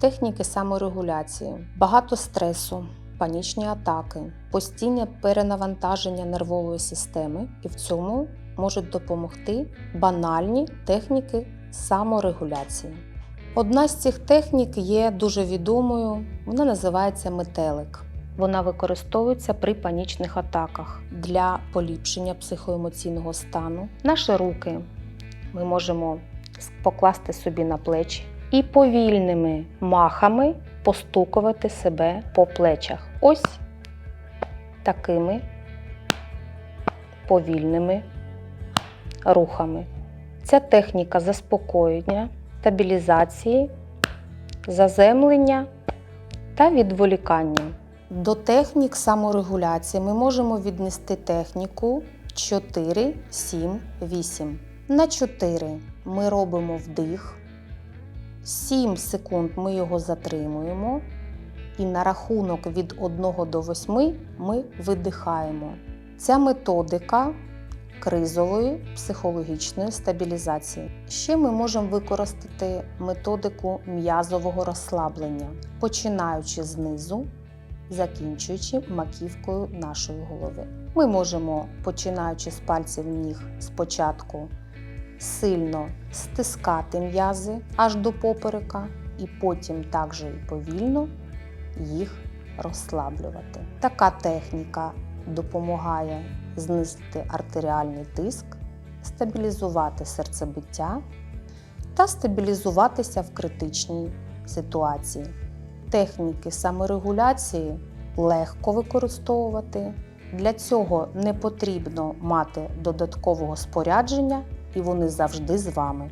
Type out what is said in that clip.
Техніки саморегуляції, багато стресу, панічні атаки, постійне перенавантаження нервової системи, і в цьому можуть допомогти банальні техніки саморегуляції. Одна з цих технік є дуже відомою, вона називається метелик. Вона використовується при панічних атаках для поліпшення психоемоційного стану. Наші руки ми можемо покласти собі на плечі і повільними махами постукувати себе по плечах. Ось такими повільними рухами. Ця техніка заспокоєння, стабілізації, заземлення та відволікання. До технік саморегуляції ми можемо віднести техніку 4, 7, 8. На 4 ми робимо вдих. 7 секунд ми його затримуємо. І на рахунок від 1 до 8 ми видихаємо. Ця методика кризової психологічної стабілізації. Ще ми можемо використати методику м'язового розслаблення, починаючи знизу, закінчуючи маківкою нашої голови. Ми можемо, починаючи з пальців ніг, спочатку сильно стискати м'язи аж до поперека, і потім також і повільно їх розслаблювати. Така техніка допомагає знизити артеріальний тиск, стабілізувати серцебиття та стабілізуватися в критичній ситуації. Техніки саморегуляції легко використовувати. Для цього не потрібно мати додаткового спорядження, і вони завжди з вами.